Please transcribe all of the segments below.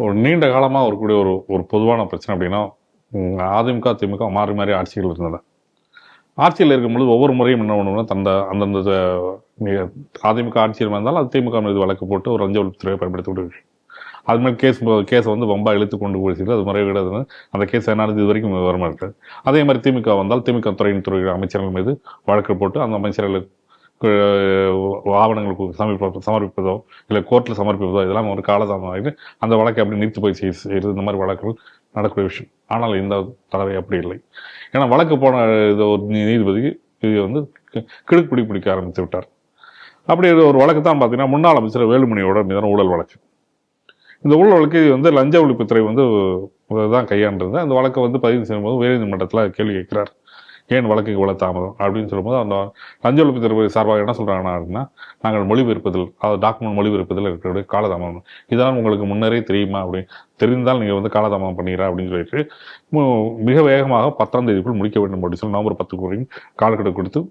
ஒரு நீண்ட காலமாக இருக்கக்கூடிய ஒரு ஒரு பொதுவான பிரச்சனை அப்படின்னா அதிமுக திமுக மாறி மாறி ஆட்சிகள் இருந்தது ஆட்சியில் இருக்கும்பொழுது ஒவ்வொரு முறையும் என்ன பண்ணுவோம்னா தந்த அந்தந்த அதிமுக ஆட்சியில் இருந்தாலும் அது திமுக மீது வழக்கு போட்டு ஒரு லஞ்ச ஒழிப்புத்துறையை பயன்படுத்தி விடுவீங்க அது மாதிரி கேஸ் கேஸை வந்து வம்பா இழுத்து கொண்டு போய் செய்து அது முறையிடாதுன்னு அந்த கேஸ் என்ன இது வரைக்கும் விவரமாக இருக்குது அதே மாதிரி திமுக வந்தால் திமுக துறையின் துறை அமைச்சர்கள் மீது வழக்கு போட்டு அந்த அமைச்சர்களுக்கு ஆவணங்கள் சமர்ப்ப சமர்ப்பிப்பதோ இல்லை கோர்ட்டில் சமர்ப்பிப்பதோ இதெல்லாம் ஒரு காலதாமதம் ஆகிட்டு அந்த வழக்கை அப்படி நிறுத்தி போய் செய்~ இந்த மாதிரி வழக்குகள் நடக்கூடிய விஷயம். ஆனால் இந்த தடவை அப்படி இல்லை. ஏன்னா வழக்கு போன இது ஒரு நீதிபதி இது வந்து கிடுக்கு கிடுக்குப்பிடி பிடிக்க ஆரம்பித்து விட்டார். அப்படி ஒரு வழக்கு தான் பார்த்தீங்கன்னா முன்னாள் அமைச்சர் வேலுமணியோட மீதான ஊழல் வழக்கு. இந்த ஊழல் வழக்கு வந்து லஞ்ச ஒழிப்புத்துறை வந்து தான் கையாண்டிருந்தது அந்த வழக்கை வந்து பதிவு செய்யும்போது உயர்நீதிமன்றத்தில் கேள்வி கேட்கிறார். ஏன் வழக்கு இவ்வளோ தாமதம்? அப்படின்னு சொல்லும்போது அந்த லஞ்ச ஒழிப்புத்துறை சார்பாக என்ன சொல்கிறாங்கன்னா அப்படின்னா நாங்கள் மொழிபெயர்ப்பதில் அதாவது டாக்குமெண்ட் மொழிபெயர்ப்பதில் இருக்கக்கூடிய காலதாமதம். இதெல்லாம் உங்களுக்கு முன்னரே தெரியுமா அப்படின்னு தெரிந்தால் நீங்கள் வந்து காலதாமதம் பண்ணிடுற அப்படின்னு சொல்லிட்டு மிக வேகமாக பத்தாம் தேதிக்குள் முடிக்க வேண்டும் அப்படின்னு சொல்லி நவம்பர் பத்து கோடி காலக்கெடு கொடுத்து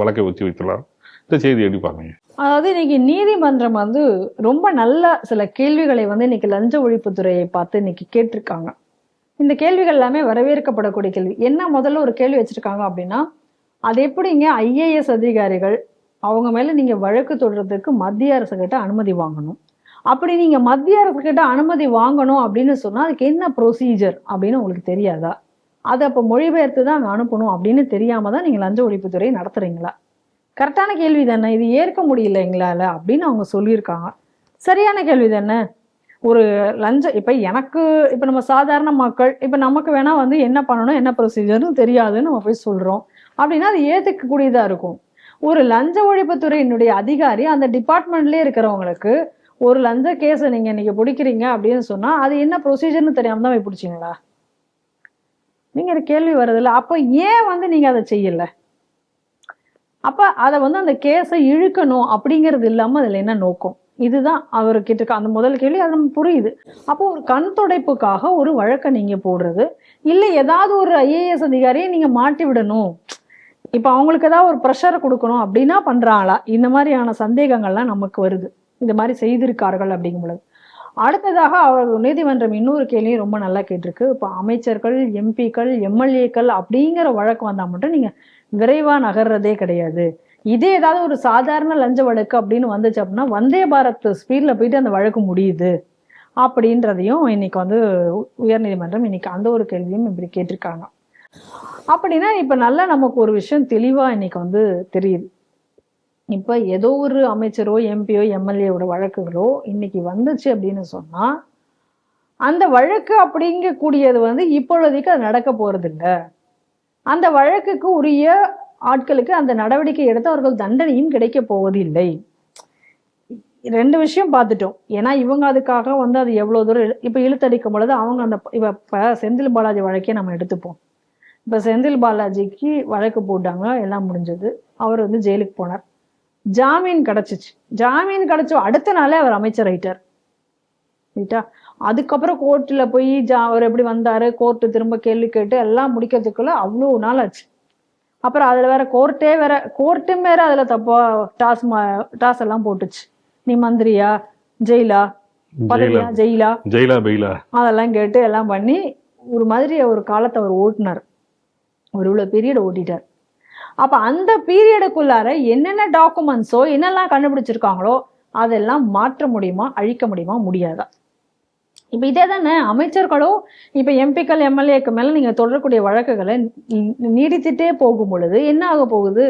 வழக்கை ஒத்தி வைத்துள்ளார். இந்த செய்தி எப்படி பாருங்க அதாவது இன்னைக்கு நீதிமன்றம் வந்து ரொம்ப நல்ல சில கேள்விகளை வந்து இன்னைக்கு லஞ்ச ஒழிப்புத்துறையை பார்த்து இன்னைக்கு கேட்டிருக்காங்க. இந்த கேள்விகள் எல்லாமே வரவேற்கப்படக்கூடிய கேள்வி. என்ன முதல்ல ஒரு கேள்வி வச்சிருக்காங்க அப்படின்னா அது எப்படிங்க ஐஏஎஸ் அதிகாரிகள் அவங்க மேல நீங்க வழக்கு தொடர்றதுக்கு மத்திய அரசு கிட்ட அனுமதி வாங்கணும்? அப்படி நீங்க மத்திய அரசு கிட்ட அனுமதி வாங்கணும் அப்படின்னு சொன்னா அதுக்கு என்ன ப்ரொசீஜர் அப்படின்னு உங்களுக்கு தெரியாதா? அதை அப்போ மொழிபெயர்த்து தான் அங்கே அனுப்பணும் அப்படின்னு தெரியாம தான் நீங்க லஞ்ச ஒழிப்புத்துறை நடத்துறீங்களா? கரெக்டான கேள்வி தானே. இது ஏற்க முடியல எங்களால அப்படின்னு அவங்க சொல்லியிருக்காங்க. சரியான கேள்வி தானே. ஒரு லஞ்சம் இப்போ எனக்கு இப்போ நம்ம சாதாரண மக்கள் இப்போ நமக்கு வேணால் வந்து என்ன பண்ணணும் என்ன ப்ரொசீஜர்னு தெரியாதுன்னு நம்ம போய் சொல்கிறோம் அப்படின்னா அது ஏற்றுக்கக்கூடியதாக இருக்கும். ஒரு லஞ்ச ஒழிப்புத்துறையினுடைய அதிகாரி அந்த டிபார்ட்மெண்ட்லேயே இருக்கிறவங்களுக்கு ஒரு லஞ்ச கேஸை நீங்கள் இன்னைக்கு பிடிக்கிறீங்க அப்படின்னு சொன்னால் அது என்ன ப்ரொசீஜர்னு தெரியாமல் தான் போய் பிடிச்சிங்களா? நீங்கள் கேள்வி வருதில்ல அப்போ ஏன் வந்து நீங்கள் அதை செய்யலை? அப்போ அதை வந்து அந்த கேஸை இழுக்கணும் அப்படிங்கிறது இல்லாமல் அதில் என்ன நோக்கம்? இதுதான் அவர் கேட்டிருக்க அந்த முதல் கேள்வி அது நம்ம புரியுது. அப்போ ஒரு கண் துடைப்புக்காக ஒரு வழக்கை நீங்க போடுறது இல்லை ஏதாவது ஒரு ஐஏஎஸ் அதிகாரியை நீங்க மாட்டி விடணும். இப்ப அவங்களுக்கு ஏதாவது ஒரு ப்ரெஷர் கொடுக்கணும் அப்படின்னா பண்றாங்களா? இந்த மாதிரியான சந்தேகங்கள்லாம் நமக்கு வருது. இந்த மாதிரி செய்திருக்கார்கள் அப்படிங்கும் பொழுது அடுத்ததாக அவர் நீதிமன்றம் இன்னொரு கேள்வியும் ரொம்ப நல்லா கேட்டிருக்கு. இப்போ அமைச்சர்கள் எம்பிக்கள் எம்எல்ஏக்கள் அப்படிங்கிற வழக்கு வந்தா மட்டும் நீங்க விரைவா நகர்றதே கிடையாது. இதே ஏதாவது ஒரு சாதாரண லஞ்ச வழக்கு அப்படின்னு வந்துச்சு அப்படின்னா வந்தே பாரத் ஸ்பீடில் போயிட்டு அந்த வழக்கு முடியுது. அப்படின்றதையும் இன்னைக்கு வந்து உ- உயர்நீதிமன்றம் இன்னைக்கு அந்த ஒரு கேள்வியும் இப்படி கேட்டிருக்காங்க. அப்படின்னா இப்போ நல்லா நமக்கு ஒரு விஷயம் தெளிவாக இன்னைக்கு வந்து தெரியுது. இப்போ ஏதோ ஒரு அமைச்சரோ எம்பியோ எம்எல்ஏவோட வழக்குகளோ இன்னைக்கு வந்துச்சு அப்படின்னு சொன்னால் அந்த வழக்கு அப்படிங்கக்கூடியது வந்து இப்பொழுதைக்கு அது நடக்க போகிறது இல்லை அந்த வழக்குக்கு உரிய ஆட்களுக்கு அந்த நடவடிக்கை எடுத்து அவர்கள் தண்டனையும் கிடைக்க போவதில்லை. ரெண்டு விஷயம் பார்த்துட்டோம். ஏன்னா இவங்க அதுக்காக வந்து அது எவ்வளவு தூரம் இப்போ இழுத்தடிக்கும் பொழுது அவங்க அந்த இப்ப செந்தில் பாலாஜி வழக்கே நம்ம எடுத்துப்போம். இப்ப செந்தில் பாலாஜிக்கு வழக்கு போட்டாங்க எல்லாம் முடிஞ்சது. அவர் வந்து ஜெயிலுக்கு போனார். ஜாமீன் கிடைச்சிச்சு. ஜாமீன் கிடைச்ச அடுத்த நாளே அவர் அமைச்சர் ஆயிட்டார். ரைட்டா? அதுக்கப்புறம் கோர்ட்டில் போய் ஜா அவர் எப்படி வந்தாரு? கோர்ட்டு திரும்ப கேள்வி கேட்டு எல்லாம் முடிக்கிறதுக்குள்ள அவ்வளோ நாள் ஆச்சு. அப்புறம் அதுல வேற கோர்ட்டே வேற கோர்ட்டும் வேற அதுல தப்பா டாஸ் டாஸ் எல்லாம் போட்டுச்சு. நீ மந்திரியா? ஜெயிலா? ஜெயிலா. பதவியா? ஜெயிலா? ஜெயிலா பெயிலா. அதெல்லாம் கேட்டு எல்லாம் பண்ணி ஒரு மாதிரி ஒரு காலத்தை அவர் ஓட்டினார். ஒரு இவ்வளோ பீரியட் ஓட்டிட்டார். அப்ப அந்த பீரியடுக்குள்ளார என்னென்ன டாக்குமெண்ட்ஸோ என்னெல்லாம் கண்டுபிடிச்சிருக்காங்களோ அதெல்லாம் மாற்ற முடியுமா அழிக்க முடியுமா முடியாதா? இப்ப இதே தானே அமைச்சர்களோ இப்ப எம்பிக்கள் எம்எல்ஏக்கு மேல நீங்க தொடரக்கூடிய வழக்குகளை நீடித்துட்டே போகும் பொழுது என்ன ஆக போகுது?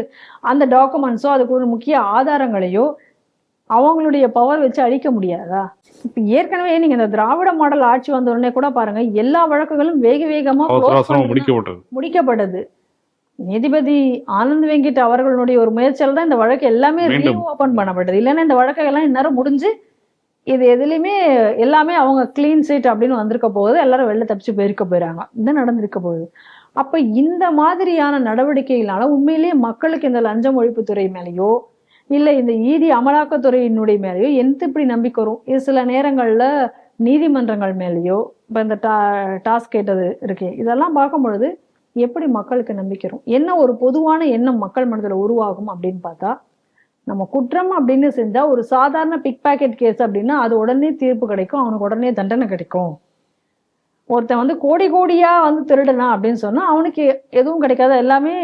அந்த டாக்குமெண்ட்ஸோ அதுக்கு ஒரு முக்கிய ஆதாரங்களையோ அவங்களுடைய பவர் வச்சு அழிக்க முடியாதா? இப்ப ஏற்கனவே நீங்க இந்த திராவிட மாடல் ஆட்சி வந்த உடனே கூட பாருங்க எல்லா வழக்குகளும் வேக வேகமா அவசர close அவசரமா பண்ணி முடிக்கப்பட்டது. நீதிபதி ஆனந்த் வெங்கிட் அவர்களுடைய ஒரு முயற்சியால தான் இந்த வழக்கு எல்லாமே மீண்டும். ஓபன் பண்ணப்பட்டது. இல்லைன்னா இந்த வழக்கெல்லாம் இந்நேரம் முடிஞ்சு இது எதுலையுமே எல்லாமே அவங்க க்ளீன் சீட் அப்படின்னு வந்திருக்க போகுது. எல்லாரும் வெளில தப்பிச்சு போயிருக்க போயிறாங்க. இது நடந்திருக்க போகுது. அப்ப இந்த மாதிரியான நடவடிக்கைகளால உண்மையிலேயே மக்களுக்கு இந்த லஞ்சம் ஒழிப்புத்துறை மேலேயோ இல்ல இந்த ஈடி அமலாக்கத்துறையினுடைய மேலேயோ எந்த இப்படி நம்பிக்கை வரும்? இது சில நேரங்கள்ல நீதிமன்றங்கள் மேலேயோ இப்ப இந்த டா டாஸ்க் கேட்டது இருக்கே இதெல்லாம் பார்க்கும் பொழுது எப்படி மக்களுக்கு நம்பிக்கை வரும்? என்ன ஒரு பொதுவான எண்ணம் மக்கள் மனதில் உருவாகும் அப்படின்னு பார்த்தா நம்ம குற்றம் அப்படின்னு செஞ்சா ஒரு சாதாரண பிக் பாக்கெட் கேஸ் அப்படின்னா அது உடனே தீர்ப்பு கிடைக்கும் அவனுக்கு உடனே தண்டனை கிடைக்கும். ஒருத்தன் வந்து கோடி கோடியா வந்து திருடனா அப்படின்னு சொன்னா அவனுக்கு எதுவும் கிடைக்காத எல்லாமே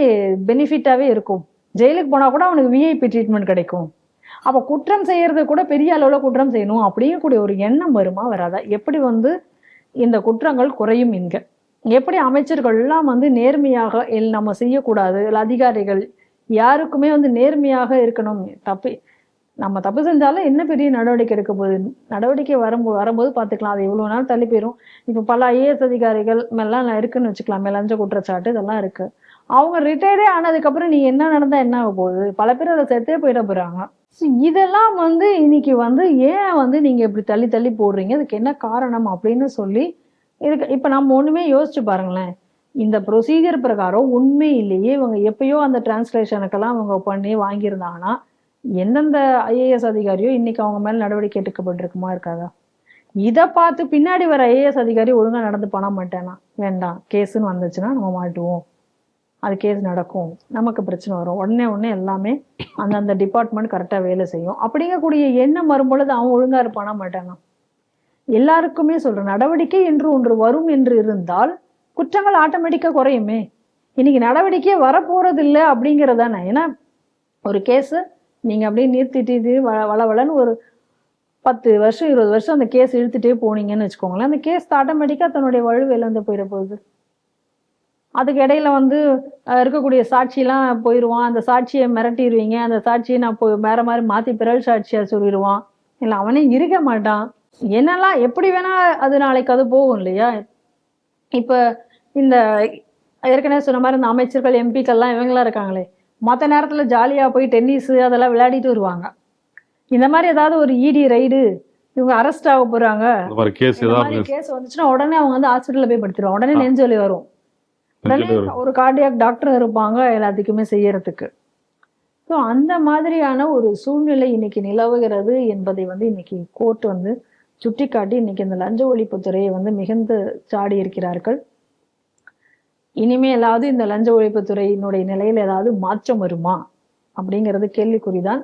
பெனிஃபிட்டாவே இருக்கும். ஜெயிலுக்கு போனா கூட அவனுக்கு விஐபி ட்ரீட்மெண்ட் கிடைக்கும். அப்ப குற்றம் செய்யறது கூட பெரிய அளவுல குற்றம் செய்யணும். அப்படிங்கக்கூடிய ஒரு எண்ணம் வருமா வராதா? எப்படி வந்து இந்த குற்றங்கள் குறையும் இங்க? எப்படி அமைச்சர்கள் எல்லாம் வந்து நேர்மையாக எல் நம்ம செய்யக்கூடாது இல்லை அதிகாரிகள் யாருக்குமே வந்து நேர்மையாக இருக்கணும். தப்பு நம்ம தப்பு செஞ்சாலும் என்ன பெரிய நடவடிக்கை எடுக்க போகுது? நடவடிக்கை வரும்போது வரும்போது பார்த்துக்கலாம். அது எவ்வளோ நாள் தள்ளி போயிடும் இப்போ பல ஐஏஎஸ் அதிகாரிகள் எல்லாம் இருக்குன்னு வச்சுக்கலாம். லஞ்ச குற்றச்சாட்டு இதெல்லாம் இருக்கு. அவங்க ரிட்டையர்டே ஆனதுக்கப்புறம் நீ என்ன நடந்தா என்ன ஆக போகுது? பல பேர் அதை செத்தே போயிட போறாங்க. ஸோ இதெல்லாம் வந்து இன்னைக்கு வந்து ஏன் வந்து நீங்க இப்படி தள்ளி தள்ளி போடுறீங்க? இதுக்கு என்ன காரணம் அப்படின்னு சொல்லி இதுக்கு இப்போ நம்ம ஒண்ணுமே யோசிச்சு பாருங்களேன். இந்த ப்ரொசீஜர் பிரகாரம் உண்மையிலேயே இவங்க எப்பயோ அந்த டிரான்ஸ்லேஷனுக்கெல்லாம் அவங்க பண்ணி வாங்கியிருந்தாங்கன்னா எந்தெந்த ஐஏஎஸ் அதிகாரியோ இன்னைக்கு அவங்க மேல நடவடிக்கை எடுக்கப்பட்டிருக்குமா இருக்காதா? இதை பார்த்து பின்னாடி வர ஐஏஎஸ் அதிகாரி ஒழுங்கா நடந்து பண்ண மாட்டேனா வேண்டாம் கேஸுன்னு வந்துச்சுன்னா நம்ம மாட்டுவோம். அது கேஸ் நடக்கும். நமக்கு பிரச்சனை வரும். உடனே உடனே எல்லாமே அந்தந்த டிபார்ட்மெண்ட் கரெக்டாக வேலை செய்யும். அப்படிங்கக்கூடிய எண்ணம் வரும்பொழுது அவன் ஒழுங்கா இருப்பானா மாட்டானா? எல்லாருக்குமே சொல்கிற நடவடிக்கை என்று ஒன்று வரும் என்று இருந்தால் குற்றங்கள் ஆட்டோமேட்டிக்காக குறையுமே. இன்னைக்கு நடவடிக்கையே வரப்போகிறது இல்லை அப்படிங்கறதானே. ஏன்னா ஒரு கேஸு நீங்கள் அப்படியே நிறுத்திட்டு வ வள வளவளன்னு ஒரு பத்து வருஷம் இருபது வருஷம் அந்த கேஸ் இழுத்துட்டே போனீங்கன்னு வச்சுக்கோங்களேன் அந்த கேஸ் ஆட்டோமேட்டிக்காக தன்னுடைய வலுவை போயிட போகுது. அதுக்கு இடையில வந்து இருக்கக்கூடிய சாட்சியெலாம் போயிடுவான் அந்த சாட்சியை மிரட்டிடுவீங்க. அந்த சாட்சியை நான் போய் வேற மாதிரி மாற்றி பிறல் சாட்சியாக சொல்லிடுவான். இல்லை அவனே இருக்க மாட்டான். என்னெல்லாம் எப்படி வேணால் அது நாளைக்கு அது போகும் இல்லையா? இப்ப இந்த ஏற்கனவே சொன்ன மாதிரி இந்த அமைச்சர்கள் எம்பிக்கள்லாம் இவங்கெல்லாம் இருக்காங்களே மற்ற நேரத்துல ஜாலியா போய் டென்னிஸ் அதெல்லாம் விளையாடிட்டு வருவாங்க. இந்த மாதிரி ஏதாவது ஒரு இடி ரைடு இவங்க அரெஸ்ட் ஆக போறாங்க. கேஸ் வந்துச்சுன்னா உடனே அவங்க வந்து ஹாஸ்பிட்டல்ல போய் படுத்துருவாங்க. உடனே ஆ. நெஞ்சு வலி வரும். உடனே நெஞ்சிலே. ஒரு கார்டியாக் டாக்டர் இருப்பாங்க எல்லாத்துக்குமே செய்யறதுக்கு. ஸோ அந்த மாதிரியான ஒரு சூழ்நிலை இன்னைக்கு நிலவுகிறது என்பதை வந்து இன்னைக்கு கோர்ட் வந்து சுட்டிக்காட்டி இன்னைக்கு இந்த லஞ்ச ஒழிப்பு துறையை வந்து மிகுந்து சாடி இருக்கிறார்கள். இனிமேலாவது இந்த லஞ்ச ஒழிப்புத்துறையினுடைய நிலையில் ஏதாவது மாற்றம் வருமா? அப்படிங்கிறது கேள்விக்குறிதான்.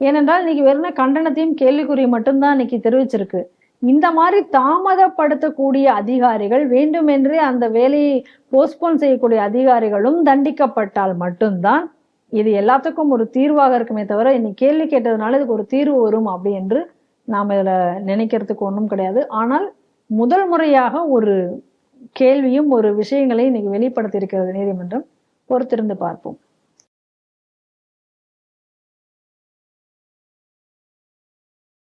ஏனென்றால் இன்னைக்கு வெறும் கண்டனத்தையும் கேள்விக்குறி மட்டும்தான் இன்னைக்கு தெரிவிச்சிருக்கு. இந்த மாதிரி தாமதப்படுத்தக்கூடிய அதிகாரிகள் வேண்டுமென்றே அந்த வேலையை போஸ்ட்போன் செய்யக்கூடிய அதிகாரிகளும் தண்டிக்கப்பட்டால் மட்டும்தான் இது எல்லாத்துக்கும் ஒரு தீர்வாக இருக்குமே தவிர இன்னைக்கு கேள்வி கேட்டதுனால இதுக்கு ஒரு தீர்வு வரும் அப்படி என்று நாம் இதுல நினைக்கிறதுக்கு ஒன்றும் கிடையாது. ஆனால் முதல் முறையாக ஒரு கேள்வியும் ஒரு விஷயங்களை இன்னைக்கு வெளிப்படுத்தி இருக்கிறது நீதிமன்றம் பொறுத்திருந்து பார்ப்போம்.